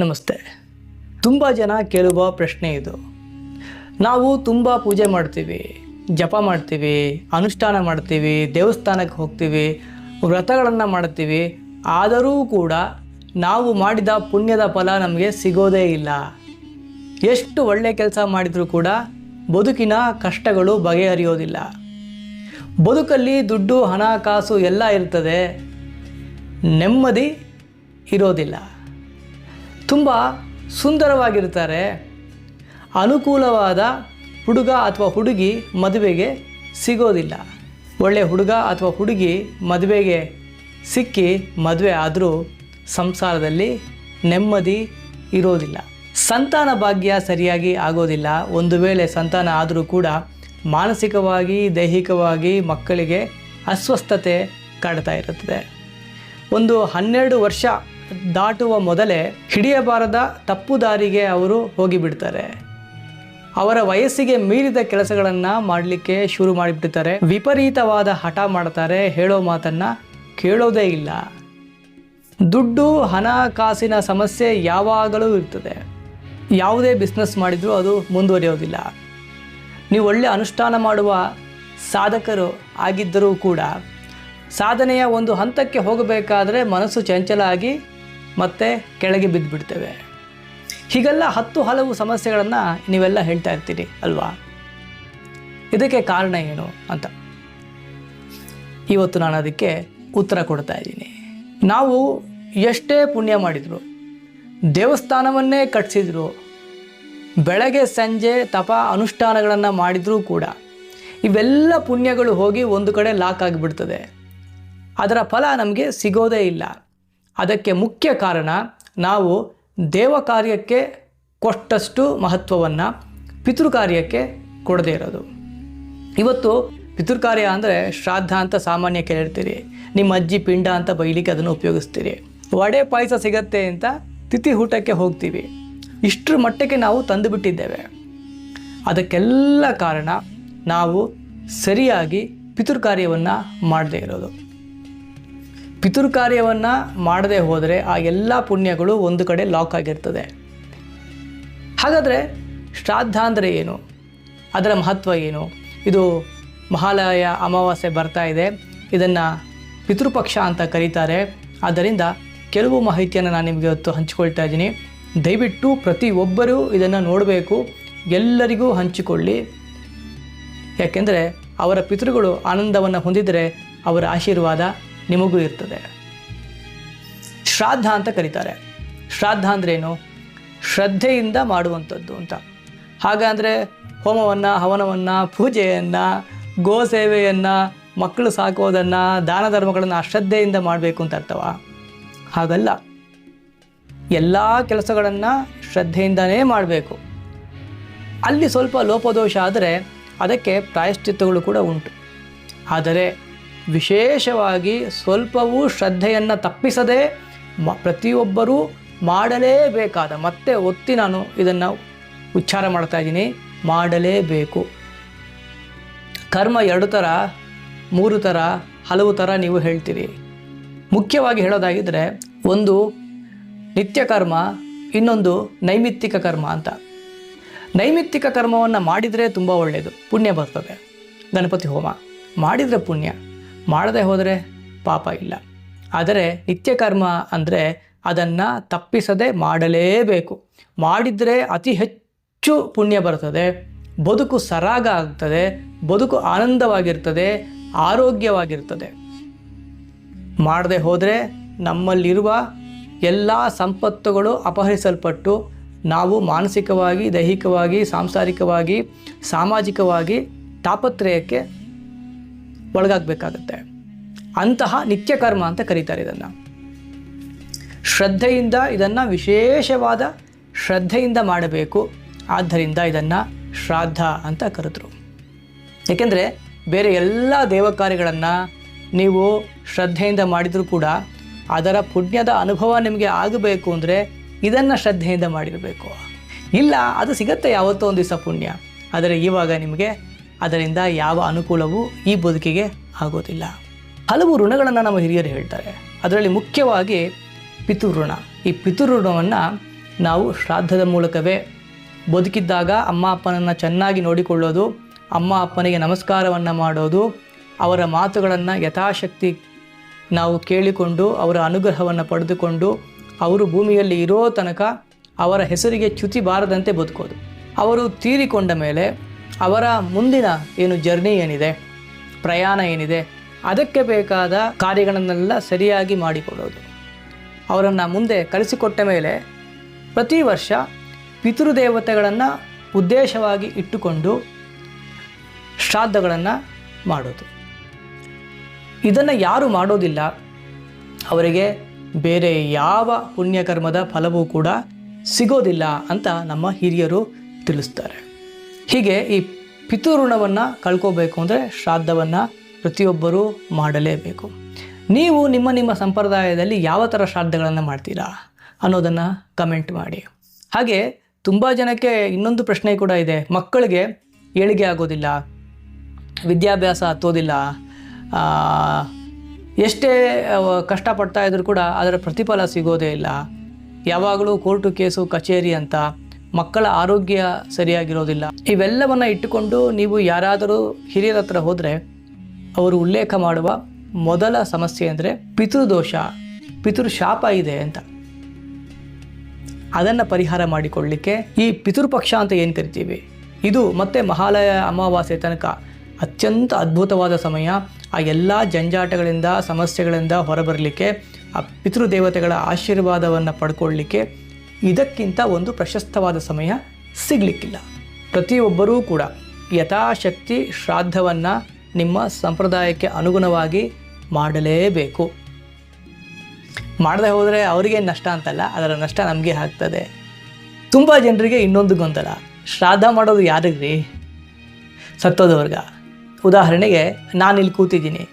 ನಮಸ್ತೆ. ತುಂಬ ಜನ ಕೇಳುವ ಪ್ರಶ್ನೆ ಇದು. ನಾವು ತುಂಬ ಪೂಜೆ ಮಾಡ್ತೀವಿ, ಜಪ ಮಾಡ್ತೀವಿ, ಅನುಷ್ಠಾನ ಮಾಡ್ತೀವಿ, ದೇವಸ್ಥಾನಕ್ಕೆ ಹೋಗ್ತೀವಿ, ವ್ರತಗಳನ್ನು ಮಾಡ್ತೀವಿ. ಆದರೂ ಕೂಡ ನಾವು ಮಾಡಿದ ಪುಣ್ಯದ ಫಲ ನಮಗೆ ಸಿಗೋದೇ ಇಲ್ಲ. ಎಷ್ಟು ಒಳ್ಳೆಯ ಕೆಲಸ ಮಾಡಿದರೂ ಕೂಡ ಬದುಕಿನ ಕಷ್ಟಗಳು ಬಗೆಹರಿಯೋದಿಲ್ಲ. ಬದುಕಲ್ಲಿ ದುಡ್ಡು, ಹಣ, ಕಾಸು ಎಲ್ಲ ಇರ್ತದೆ. ನೆಮ್ಮದಿ ಇರೋದಿಲ್ಲ. ತುಂಬ ಸುಂದರವಾಗಿರ್ತಾರೆ ಅನುಕೂಲವಾದ ಹುಡುಗ ಅಥವಾ ಹುಡುಗಿ ಮದುವೆಗೆ ಸಿಗೋದಿಲ್ಲ. ಒಳ್ಳೆಯ ಹುಡುಗ ಅಥವಾ ಹುಡುಗಿ ಮದುವೆಗೆ ಸಿಕ್ಕಿ ಮದುವೆ ಆದರೂ ಸಂಸಾರದಲ್ಲಿ ನೆಮ್ಮದಿ ಇರೋದಿಲ್ಲ. ಸಂತಾನ ಭಾಗ್ಯ ಸರಿಯಾಗಿ ಆಗೋದಿಲ್ಲ. ಒಂದು ವೇಳೆ ಸಂತಾನ ಆದರೂ ಕೂಡ ಮಾನಸಿಕವಾಗಿ, ದೈಹಿಕವಾಗಿ ಮಕ್ಕಳಿಗೆ ಅಸ್ವಸ್ಥತೆ ಕಾಡ್ತಾ ಇರುತ್ತದೆ. ಒಂದು ಹನ್ನೆರಡು ವರ್ಷ ದಾಟುವ ಮೊದಲೇ ಹಿಡಿಯಬಾರದ ತಪ್ಪು ದಾರಿಗೆ ಅವರು ಹೋಗಿಬಿಡ್ತಾರೆ. ಅವರ ವಯಸ್ಸಿಗೆ ಮೀರಿದ ಕೆಲಸಗಳನ್ನು ಮಾಡಲಿಕ್ಕೆ ಶುರು ಮಾಡಿಬಿಡ್ತಾರೆ. ವಿಪರೀತವಾದ ಹಠ ಮಾಡ್ತಾರೆ ಹೇಳೋ ಮಾತನ್ನು ಕೇಳೋದೇ ಇಲ್ಲ. ದುಡ್ಡು ಹಣಕಾಸಿನ ಸಮಸ್ಯೆ ಯಾವಾಗಲೂ ಇರ್ತದೆ. ಯಾವುದೇ ಬಿಸ್ನೆಸ್ ಮಾಡಿದರೂ ಅದು ಮುಂದುವರಿಯೋದಿಲ್ಲ. ನೀವು ಒಳ್ಳೆ ಅನುಷ್ಠಾನ ಮಾಡುವ ಸಾಧಕರು ಆಗಿದ್ದರೂ ಕೂಡ, ಸಾಧನೆಯ ಒಂದು ಹಂತಕ್ಕೆ ಹೋಗಬೇಕಾದ್ರೆ ಮನಸ್ಸು ಚಂಚಲ ಆಗಿ ಮತ್ತೆ ಕೆಳಗೆ ಬಿದ್ದುಬಿಡ್ತೇವೆ ಹೀಗೆಲ್ಲ ಹತ್ತು ಹಲವು ಸಮಸ್ಯೆಗಳನ್ನು ನೀವೆಲ್ಲ ಹೇಳ್ತಾ ಇರ್ತೀರಿ ಅಲ್ವಾ? ಇದಕ್ಕೆ ಕಾರಣ ಏನು ಅಂತ. ಇವತ್ತು ನಾನು ಅದಕ್ಕೆ ಉತ್ತರ ಕೊಡ್ತಾ ಇದ್ದೀನಿ. ನಾವು ಎಷ್ಟೇ ಪುಣ್ಯ ಮಾಡಿದರು, ದೇವಸ್ಥಾನವನ್ನೇ ಕಟ್ಟಿಸಿದ್ರು ಬೆಳಗ್ಗೆ ಸಂಜೆ ತಪ ಅನುಷ್ಠಾನಗಳನ್ನು ಮಾಡಿದರೂ ಕೂಡ ಇವೆಲ್ಲ ಪುಣ್ಯಗಳು ಹೋಗಿ ಒಂದು ಕಡೆ ಲಾಕ್ ಆಗಿಬಿಡ್ತದೆ. ಅದರ ಫಲ ನಮಗೆ ಸಿಗೋದೇ ಇಲ್ಲ. ಅದಕ್ಕೆ ಮುಖ್ಯ ಕಾರಣ ನಾವು ದೇವ ಕಾರ್ಯಕ್ಕೆ ಕೊಟ್ಟಷ್ಟು ಮಹತ್ವವನ್ನು ಪಿತೃ ಕಾರ್ಯಕ್ಕೆ ಕೊಡದೇ ಇರೋದು. ಇವತ್ತು ಪಿತೃಕಾರ್ಯ ಅಂದರೆ ಶ್ರಾದ್ದ ಅಂತ ಸಾಮಾನ್ಯ ಕೇಳಿರ್ತೀರಿ. ನಿಮ್ಮ ಅಜ್ಜಿ ಪಿಂಡ ಅಂತ ಬೈಲಿಕ್ಕೆ ಅದನ್ನು ಉಪಯೋಗಿಸ್ತೀರಿ. ವಡೆ ಪಾಯಸ ಸಿಗತ್ತೆ ಅಂತ ತಿಥಿ ಊಟಕ್ಕೆ ಹೋಗ್ತೀವಿ. ಇಷ್ಟರ ಮಟ್ಟಕ್ಕೆ ನಾವು ತಂದುಬಿಟ್ಟಿದ್ದೇವೆ. ಅದಕ್ಕೆಲ್ಲ ಕಾರಣ ನಾವು ಸರಿಯಾಗಿ ಪಿತೃಕಾರ್ಯವನ್ನು ಮಾಡದೇ ಇರೋದು. ಪಿತೃಕಾರ್ಯವನ್ನು ಮಾಡದೆ ಹೋದರೆ ಆ ಎಲ್ಲ ಪುಣ್ಯಗಳು ಒಂದು ಕಡೆ ಲಾಕ್ ಆಗಿರ್ತದೆ. ಹಾಗಾದರೆ ಶ್ರಾದ್ದ ಅಂದರೆ ಏನು? ಅದರ ಮಹತ್ವ ಏನು? ಇದು ಮಹಾಲಯ ಅಮಾವಾಸ್ಯೆ ಬರ್ತಾ ಇದೆ. ಇದನ್ನು ಪಿತೃಪಕ್ಷ ಅಂತ ಕರೀತಾರೆ. ಆದ್ದರಿಂದ ಕೆಲವು ಮಾಹಿತಿಯನ್ನು ನಾನು ನಿಮಗೆ ಇವತ್ತು ಹಂಚಿಕೊಳ್ತಾ ಇದ್ದೀನಿ. ದಯವಿಟ್ಟು ಪ್ರತಿಯೊಬ್ಬರೂ ಇದನ್ನು ನೋಡಬೇಕು. ಎಲ್ಲರಿಗೂ ಹಂಚಿಕೊಳ್ಳಿ. ಯಾಕೆಂದರೆ ಅವರ ಪಿತೃಗಳು ಆನಂದವನ್ನು ಹೊಂದಿದರೆ ಅವರ ಆಶೀರ್ವಾದ ನಿಮಗೂ ಇರ್ತದೆ. ಶ್ರಾದ್ದ ಅಂತ ಕರೀತಾರೆ. ಶ್ರಾದ್ದ ಅಂದ್ರೇನು? ಶ್ರದ್ಧೆಯಿಂದ ಮಾಡುವಂಥದ್ದು ಅಂತ. ಹಾಗಾದರೆ ಹೋಮವನ್ನು, ಹವನವನ್ನು, ಪೂಜೆಯನ್ನು, ಗೋ ಸೇವೆಯನ್ನು, ಮಕ್ಕಳು ಸಾಕೋದನ್ನು ದಾನ ಧರ್ಮಗಳನ್ನು ಅಶ್ರದ್ಧೆಯಿಂದ ಮಾಡಬೇಕು ಅಂತ ಅರ್ಥವ? ಹಾಗಲ್ಲ. ಎಲ್ಲ ಕೆಲಸಗಳನ್ನು ಶ್ರದ್ಧೆಯಿಂದನೇ ಮಾಡಬೇಕು. ಅಲ್ಲಿ ಸ್ವಲ್ಪ ಲೋಪದೋಷ ಆದರೆ ಅದಕ್ಕೆ ಪ್ರಾಯಶ್ಚಿತ್ತಗಳು ಕೂಡ ಉಂಟು. ಆದರೆ ವಿಶೇಷವಾಗಿ ಸ್ವಲ್ಪವೂ ಶ್ರದ್ಧೆಯನ್ನು ತಪ್ಪಿಸದೆ ಮ ಪ್ರತಿಯೊಬ್ಬರೂ ಮಾಡಲೇಬೇಕಾದ, ಮತ್ತೆ ಒತ್ತಿ ನಾನು ಇದನ್ನು ಉಚ್ಚಾರ ಮಾಡ್ತಾ ಇದ್ದೀನಿ. ಮಾಡಲೇಬೇಕು. ಕರ್ಮ ಎರಡು ಥರ, ಮೂರು ಥರ, ಹಲವು ಥರ ನೀವು ಹೇಳ್ತೀರಿ. ಮುಖ್ಯವಾಗಿ ಹೇಳೋದಾಗಿದ್ದರೆ ಒಂದು ನಿತ್ಯ ಕರ್ಮ, ಇನ್ನೊಂದು ನೈಮಿತ್ತಿಕ ಕರ್ಮ ಅಂತ. ನೈಮಿತ್ತಿಕ ಕರ್ಮವನ್ನು ಮಾಡಿದರೆ ತುಂಬ ಒಳ್ಳೆಯದು ಪುಣ್ಯ ಬರ್ತದೆ. ಗಣಪತಿ ಹೋಮ ಮಾಡಿದರೆ ಪುಣ್ಯ. ಮಾಡದೆ ಹೋದರೆ ಪಾಪ ಇಲ್ಲ. ಆದರೆ ನಿತ್ಯ ಕರ್ಮ ಅಂದರೆ ಅದನ್ನು ತಪ್ಪಿಸದೆ ಮಾಡಲೇಬೇಕು. ಮಾಡಿದರೆ ಅತಿ ಹೆಚ್ಚು ಪುಣ್ಯ ಬರ್ತದೆ, ಬದುಕು ಸರಾಗ ಆಗ್ತದೆ, ಬದುಕು ಆನಂದವಾಗಿರ್ತದೆ, ಆರೋಗ್ಯವಾಗಿರ್ತದೆ. ಮಾಡದೆ ಹೋದರೆ ನಮ್ಮಲ್ಲಿರುವ ಎಲ್ಲ ಸಂಪತ್ತುಗಳು ಅಪಹರಿಸಲ್ಪಟ್ಟು ನಾವು ಮಾನಸಿಕವಾಗಿ, ದೈಹಿಕವಾಗಿ, ಸಾಂಸಾರಿಕವಾಗಿ, ಸಾಮಾಜಿಕವಾಗಿ ತಾಪತ್ರಯಕ್ಕೆ ಒಳಗಾಗಬೇಕಾಗತ್ತೆ. ಅಂತಹ ನಿತ್ಯ ಕರ್ಮ ಅಂತ ಕರೀತಾರೆ ಇದನ್ನು. ಶ್ರದ್ಧೆಯಿಂದ ಇದನ್ನು ವಿಶೇಷವಾದ ಶ್ರದ್ಧೆಯಿಂದ ಮಾಡಬೇಕು. ಆದ್ದರಿಂದ ಇದನ್ನು ಶ್ರಾದ್ದ ಅಂತ ಕರೆದ್ರು. ಏಕೆಂದರೆ ಬೇರೆ ಎಲ್ಲ ದೇವ ಕಾರ್ಯಗಳನ್ನು ನೀವು ಶ್ರದ್ಧೆಯಿಂದ ಮಾಡಿದರೂ ಕೂಡ ಅದರ ಪುಣ್ಯದ ಅನುಭವ ನಿಮಗೆ ಆಗಬೇಕು ಅಂದರೆ ಇದನ್ನು ಶ್ರದ್ಧೆಯಿಂದ ಮಾಡಿರಬೇಕು. ಇಲ್ಲ, ಅದು ಸಿಗತ್ತೆ ಯಾವತ್ತೋ ಒಂದು ದಿವಸ ಪುಣ್ಯ. ಆದರೆ ಇವಾಗ ನಿಮಗೆ ಅದರಿಂದ ಯಾವ ಅನುಕೂಲವೂ ಈ ಬದುಕಿಗೆ ಆಗೋದಿಲ್ಲ. ಹಲವು ಋಣಗಳನ್ನು ನಮ್ಮ ಹಿರಿಯರು ಹೇಳ್ತಾರೆ. ಅದರಲ್ಲಿ ಮುಖ್ಯವಾಗಿ ಪಿತೃಋಣ. ಈ ಪಿತೃಋಣವನ್ನು ನಾವು ಶ್ರಾದ್ದದ ಮೂಲಕವೇ ಬದುಕಿದ್ದಾಗ ಅಮ್ಮ ಅಪ್ಪನನ್ನು ಚೆನ್ನಾಗಿ ನೋಡಿಕೊಳ್ಳೋದು, ಅಮ್ಮ ಅಪ್ಪನಿಗೆ ನಮಸ್ಕಾರವನ್ನು ಮಾಡೋದು, ಅವರ ಮಾತುಗಳನ್ನು ಯಥಾಶಕ್ತಿ ನಾವು ಕೇಳಿಕೊಂಡು ಅವರ ಅನುಗ್ರಹವನ್ನು ಪಡೆದುಕೊಂಡು ಅವರು ಭೂಮಿಯಲ್ಲಿ ಇರೋ ತನಕ ಅವರ ಹೆಸರಿಗೆ ಚ್ಯುತಿ ಬಾರದಂತೆ ಬದುಕೋದು. ಅವರು ತೀರಿಕೊಂಡ ಮೇಲೆ ಅವರ ಮುಂದಿನ ಏನು ಜರ್ನಿ ಏನಿದೆ, ಪ್ರಯಾಣ ಏನಿದೆ, ಅದಕ್ಕೆ ಬೇಕಾದ ಕಾರ್ಯಗಳನ್ನೆಲ್ಲ ಸರಿಯಾಗಿ ಮಾಡಿಕೊಡೋದು ಅವರನ್ನು ಮುಂದೆ ಕಳಿಸಿಕೊಟ್ಟ ಮೇಲೆ ಪ್ರತಿ ವರ್ಷ ಪಿತೃದೇವತೆಗಳನ್ನು ಉದ್ದೇಶವಾಗಿ ಇಟ್ಟುಕೊಂಡು ಶ್ರಾದ್ದಗಳನ್ನು ಮಾಡೋದು. ಇದನ್ನು ಯಾರು ಮಾಡೋದಿಲ್ಲ, ಅವರಿಗೆ ಬೇರೆ ಯಾವ ಪುಣ್ಯಕರ್ಮದ ಫಲವೂ ಕೂಡ ಸಿಗೋದಿಲ್ಲ ಅಂತ ನಮ್ಮ ಹಿರಿಯರು ತಿಳಿಸ್ತಾರೆ. ಹೀಗೆ ಈ ಪಿತೃಋಣವನ್ನು ಕಳ್ಕೋಬೇಕು ಅಂದರೆ ಶ್ರಾದ್ದವನ್ನು ಪ್ರತಿಯೊಬ್ಬರೂ ಮಾಡಲೇಬೇಕು. ನೀವು ನಿಮ್ಮ ನಿಮ್ಮ ಸಂಪ್ರದಾಯದಲ್ಲಿ ಯಾವ ಥರ ಶ್ರಾದ್ದಗಳನ್ನು ಮಾಡ್ತೀರಾ ಅನ್ನೋದನ್ನು ಕಮೆಂಟ್ ಮಾಡಿ. ಹಾಗೆ ತುಂಬ ಜನಕ್ಕೆ ಇನ್ನೊಂದು ಪ್ರಶ್ನೆ ಕೂಡ ಇದೆ. ಮಕ್ಕಳಿಗೆ ಏಳಿಗೆ ಆಗೋದಿಲ್ಲ, ವಿದ್ಯಾಭ್ಯಾಸ ಹತ್ತೋದಿಲ್ಲ ಎಷ್ಟೇ ಕಷ್ಟಪಡ್ತಾ ಇದ್ರೂ ಕೂಡ ಅದರ ಪ್ರತಿಫಲ ಸಿಗೋದೇ ಇಲ್ಲ. ಯಾವಾಗಲೂ ಕೋರ್ಟು ಕೇಸು ಕಚೇರಿ ಅಂತ ಮಕ್ಕಳ ಆರೋಗ್ಯ ಸರಿಯಾಗಿರೋದಿಲ್ಲ. ಇವೆಲ್ಲವನ್ನು ಇಟ್ಟುಕೊಂಡು ನೀವು ಯಾರಾದರೂ ಹಿರಿಯರ ಹತ್ರ ಹೋದರೆ ಅವರು ಉಲ್ಲೇಖ ಮಾಡುವ ಮೊದಲ ಸಮಸ್ಯೆ ಅಂದರೆ ಪಿತೃದೋಷ, ಪಿತೃಶಾಪ ಇದೆ ಅಂತ. ಅದನ್ನು ಪರಿಹಾರ ಮಾಡಿಕೊಳ್ಳಿಕ್ಕೆ ಈ ಪಿತೃಪಕ್ಷ ಅಂತ ಏನು ಕರಿತೀವಿ? ಇದು ಮತ್ತೆ ಮಹಾಲಯ ಅಮಾವಾಸ್ಯೆ ತನಕ ಅತ್ಯಂತ ಅದ್ಭುತವಾದ ಸಮಯ. ಆ ಎಲ್ಲ ಜಂಜಾಟಗಳಿಂದ, ಸಮಸ್ಯೆಗಳಿಂದ ಹೊರಬರಲಿಕ್ಕೆ, ಆ ಪಿತೃದೇವತೆಗಳ ಆಶೀರ್ವಾದವನ್ನು ಪಡ್ಕೊಳ್ಳಿಕ್ಕೆ ಇದಕ್ಕಿಂತ ಒಂದು ಪ್ರಶಸ್ತವಾದ ಸಮಯ ಸಿಗಲಿಕ್ಕಿಲ್ಲ. ಪ್ರತಿಯೊಬ್ಬರೂ ಕೂಡ ಯಥಾಶಕ್ತಿ ಶ್ರಾದ್ದವನ್ನು ನಿಮ್ಮ ಸಂಪ್ರದಾಯಕ್ಕೆ ಅನುಗುಣವಾಗಿ ಮಾಡಲೇಬೇಕು. ಮಾಡದೆ ಹೋದರೆ ಅವರಿಗೆ ನಷ್ಟ ಅಂತಲ್ಲ, ಅದರ ನಷ್ಟ ನಮಗೆ ಆಗ್ತದೆ. ತುಂಬ ಜನರಿಗೆ ಇನ್ನೊಂದು ಗೊಂದಲ. ಶ್ರಾದ್ದ ಮಾಡೋದು ಯಾರಿಗ್ರಿ? ಸತ್ತೋದವ್ರಿಗ. ಉದಾಹರಣೆಗೆ ನಾನು ಇಲ್ಲಿ ಕೂತಿದ್ದೀನಿ.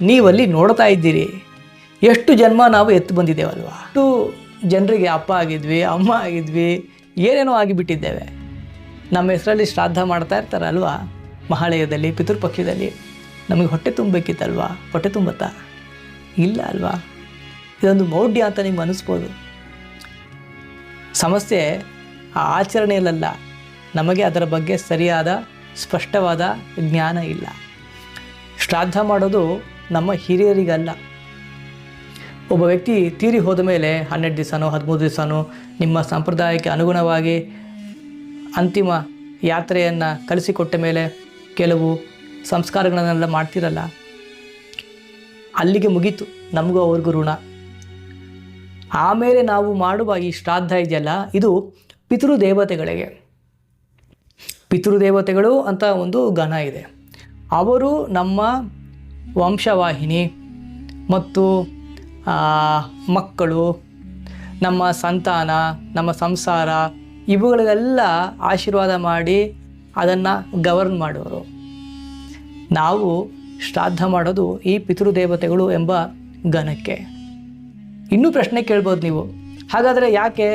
ನೀವಲ್ಲಿ ನೋಡ್ತಾ ಇದ್ದೀರಿ. ಎಷ್ಟು ಜನ್ಮ ನಾವು ಎತ್ತು ಬಂದಿದ್ದೇವಲ್ವಾ? ಅಷ್ಟು ಜನರಿಗೆ ಅಪ್ಪ ಆಗಿದ್ವಿ, ಅಮ್ಮ ಆಗಿದ್ವಿ, ಏನೇನೋ ಆಗಿಬಿಟ್ಟಿದ್ದೇವೆ. ನಮ್ಮ ಹೆಸರಲ್ಲಿ ಶ್ರಾದ್ದ ಮಾಡ್ತಾ ಇರ್ತಾರಲ್ವಾ ಮಹಾಲಯದಲ್ಲಿ, ಪಿತೃಪಕ್ಷದಲ್ಲಿ. ನಮಗೆ ಹೊಟ್ಟೆ ತುಂಬಬೇಕಿತ್ತಲ್ವಾ? ಹೊಟ್ಟೆ ತುಂಬತ್ತಾ? ಇಲ್ಲ ಅಲ್ವಾ? ಇದೊಂದು ಮೌಢ್ಯ ಅಂತ ನಿಮ್ಗೆ ಅನಿಸ್ಬೋದು. ಸಮಸ್ಯೆ ಆ ಆಚರಣೆಯಲ್ಲ ನಮಗೆ ಅದರ ಬಗ್ಗೆ ಸರಿಯಾದ, ಸ್ಪಷ್ಟವಾದ ಜ್ಞಾನ ಇಲ್ಲ. ಶ್ರಾದ್ದ ಮಾಡೋದು ನಮ್ಮ ಹಿರಿಯರಿಗಲ್ಲ. ಒಬ್ಬ ವ್ಯಕ್ತಿ ತೀರಿ ಹೋದ ಮೇಲೆ ಹನ್ನೆರಡು ದಿವಸನೋ, ಹದಿಮೂರು ದಿವಸನೋ ನಿಮ್ಮ ಸಂಪ್ರದಾಯಕ್ಕೆ ಅನುಗುಣವಾಗಿ ಅಂತಿಮ ಯಾತ್ರೆಯನ್ನು ಕಲಿಸಿಕೊಟ್ಟ ಮೇಲೆ ಕೆಲವು ಸಂಸ್ಕಾರಗಳನ್ನೆಲ್ಲ ಮಾಡ್ತಿರಲ್ಲ, ಅಲ್ಲಿಗೆ ಮುಗೀತು. ನಮಗೂ ಅವ್ರಿಗೂ ಋಣ. ಆಮೇಲೆ ನಾವು ಮಾಡುವ ಈ ಶ್ರಾದ್ದ ಇದೆಯಲ್ಲ, ಇದು ಪಿತೃದೇವತೆಗಳಿಗೆ. ಪಿತೃದೇವತೆಗಳು ಅಂತ ಒಂದು ಗಣ ಇದೆ. ಅವರು ನಮ್ಮ ವಂಶವಾಹಿನಿ ಮತ್ತು ಮಕ್ಕಳು, ನಮ್ಮ ಸಂತಾನ, ನಮ್ಮ ಸಂಸಾರ, ಇವುಗಳಿಗೆಲ್ಲ ಆಶೀರ್ವಾದ ಮಾಡಿ ಅದನ್ನು ಗವರ್ನ್ ಮಾಡೋರು ನಾವು ಶ್ರಾದ್ದ ಮಾಡೋದು ಈ ಪಿತೃದೇವತೆಗಳು ಎಂಬ ಗಣಕ್ಕೆ ಇನ್ನೂ ಪ್ರಶ್ನೆ ಕೇಳ್ಬೋದು ನೀವು. ಹಾಗಾದರೆ ಯಾಕೆ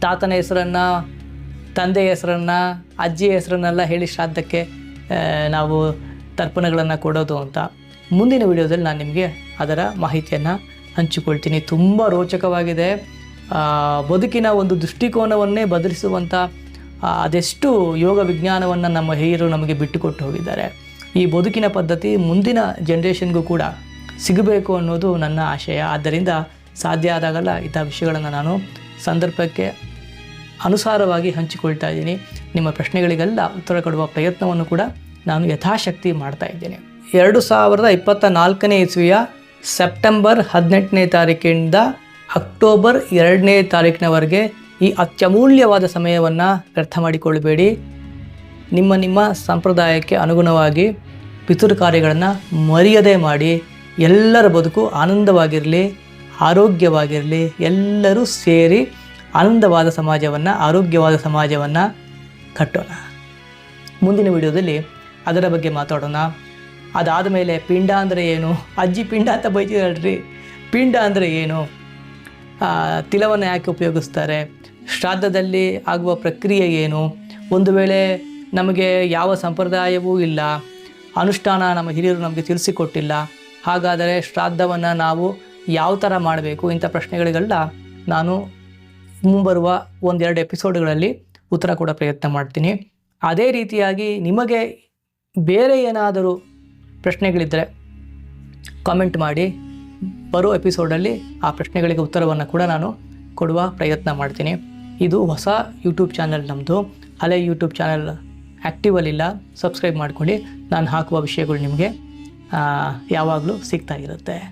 ತಾತನ ಹೆಸರನ್ನು, ತಂದೆಯ ಹೆಸರನ್ನು, ಅಜ್ಜಿಯ ಹೆಸರನ್ನೆಲ್ಲ ಹೇಳಿ ಶ್ರಾದ್ದಕ್ಕೆ ನಾವು ತರ್ಪಣಗಳನ್ನು ಕೊಡೋದು ಅಂತ? ಮುಂದಿನ ವಿಡಿಯೋದಲ್ಲಿ ನಾನು ನಿಮಗೆ ಅದರ ಮಾಹಿತಿಯನ್ನು ಹಂಚಿಕೊಳ್ತೀನಿ. ತುಂಬ ರೋಚಕವಾಗಿದೆ. ಬದುಕಿನ ಒಂದು ದೃಷ್ಟಿಕೋನವನ್ನೇ ಬದಲಿಸುವಂಥ ಅದೆಷ್ಟು ಯೋಗ ವಿಜ್ಞಾನವನ್ನು ನಮ್ಮ ಹಿರಿಯರು ನಮಗೆ ಬಿಟ್ಟುಕೊಟ್ಟು ಹೋಗಿದ್ದಾರೆ. ಈ ಬದುಕಿನ ಪದ್ಧತಿ ಮುಂದಿನ ಜನ್ರೇಷನ್ಗೂ ಕೂಡ ಸಿಗಬೇಕು ಅನ್ನೋದು ನನ್ನ ಆಶಯ. ಆದ್ದರಿಂದ ಸಾಧ್ಯ ಆದಾಗಲ್ಲ ಇಂಥ ವಿಷಯಗಳನ್ನು ನಾನು ಸಂದರ್ಭಕ್ಕೆ ಅನುಸಾರವಾಗಿ ಹಂಚಿಕೊಳ್ತಾ ಇದ್ದೀನಿ. ನಿಮ್ಮ ಪ್ರಶ್ನೆಗಳಿಗೆಲ್ಲ ಉತ್ತರ ಕೊಡುವ ಪ್ರಯತ್ನವನ್ನು ಕೂಡ ನಾನು ಯಥಾಶಕ್ತಿ ಮಾಡ್ತಾ ಇದ್ದೇನೆ. ಎರಡು ಸಾವಿರದ ಇಪ್ಪತ್ತ ನಾಲ್ಕನೇ ಇಸ್ವಿಯ ಸೆಪ್ಟೆಂಬರ್ ಹದಿನೆಂಟನೇ ತಾರೀಕಿನಿಂದ ಅಕ್ಟೋಬರ್ ಎರಡನೇ ತಾರೀಕಿನವರೆಗೆ ಈ ಅತ್ಯಮೂಲ್ಯವಾದ ಸಮಯವನ್ನು ವ್ಯರ್ಥ ಮಾಡಿಕೊಳ್ಳಬೇಡಿ. ನಿಮ್ಮ ನಿಮ್ಮ ಸಂಪ್ರದಾಯಕ್ಕೆ ಅನುಗುಣವಾಗಿ ಪಿತೃ ಕಾರ್ಯಗಳನ್ನು ಮರೆಯದೆ ಮಾಡಿ, ಎಲ್ಲರ ಬದುಕು ಆನಂದವಾಗಿರಲಿ, ಆರೋಗ್ಯವಾಗಿರಲಿ, ಎಲ್ಲರೂ ಸೇರಿ ಆನಂದವಾದ ಸಮಾಜವನ್ನು, ಆರೋಗ್ಯವಾದ ಸಮಾಜವನ್ನು ಕಟ್ಟೋಣ. ಮುಂದಿನ ವಿಡಿಯೋದಲ್ಲಿ ಅದರ ಬಗ್ಗೆ ಮಾತಾಡೋಣ. ಅದಾದ ಮೇಲೆ ಪಿಂಡ ಅಂದರೆ ಏನು? ಅಜ್ಜಿ ಪಿಂಡ ಅಂತ ಬೈತಿದ್ದಾಳ್ರಿ. ಪಿಂಡ ಅಂದರೆ ಏನು? ತಿಲವನ್ನು ಯಾಕೆ ಉಪಯೋಗಿಸ್ತಾರೆ? ಶ್ರಾದ್ದದಲ್ಲಿ ಆಗುವ ಪ್ರಕ್ರಿಯೆ ಏನು? ಒಂದು ವೇಳೆ ನಮಗೆ ಯಾವ ಸಂಪ್ರದಾಯವೂ ಇಲ್ಲ, ಅನುಷ್ಠಾನ ನಮ್ಮ ಹಿರಿಯರು ನಮಗೆ ತಿಳಿಸಿಕೊಟ್ಟಿಲ್ಲ, ಹಾಗಾದರೆ ಶ್ರಾದ್ದವನ್ನು ನಾವು ಯಾವ ಥರ ಮಾಡಬೇಕು? ಇಂಥ ಪ್ರಶ್ನೆಗಳಿಗೆಲ್ಲ ನಾನು ಮುಂಬರುವ ಒಂದೆರಡು ಎಪಿಸೋಡ್ಗಳಲ್ಲಿ ಉತ್ತರ ಕೊಡೋ ಪ್ರಯತ್ನ ಮಾಡ್ತೀನಿ. ಅದೇ ರೀತಿಯಾಗಿ ನಿಮಗೆ ಬೇರೆ ಏನಾದರೂ ಪ್ರಶ್ನೆಗಳಿದ್ದರೆ ಕಾಮೆಂಟ್ ಮಾಡಿ. ಬರೋ ಎಪಿಸೋಡಲ್ಲಿ ಆ ಪ್ರಶ್ನೆಗಳಿಗೆ ಉತ್ತರವನ್ನು ಕೂಡ ನಾನು ಕೊಡುವ ಪ್ರಯತ್ನ ಮಾಡ್ತೀನಿ. ಇದು ಹೊಸ ಯೂಟ್ಯೂಬ್ ಚಾನಲ್ ನಮ್ಮದು ಹಳೆ ಯೂಟ್ಯೂಬ್ ಚಾನಲ್ ಆ್ಯಕ್ಟಿವಲ್ಲಿಲ್ಲ ಸಬ್ಸ್ಕ್ರೈಬ್ ಮಾಡ್ಕೊಳ್ಳಿ. ನಾನು ಹಾಕುವ ವಿಷಯಗಳು ನಿಮಗೆ ಯಾವಾಗಲೂ ಸಿಗ್ತಾ ಇರುತ್ತೆ.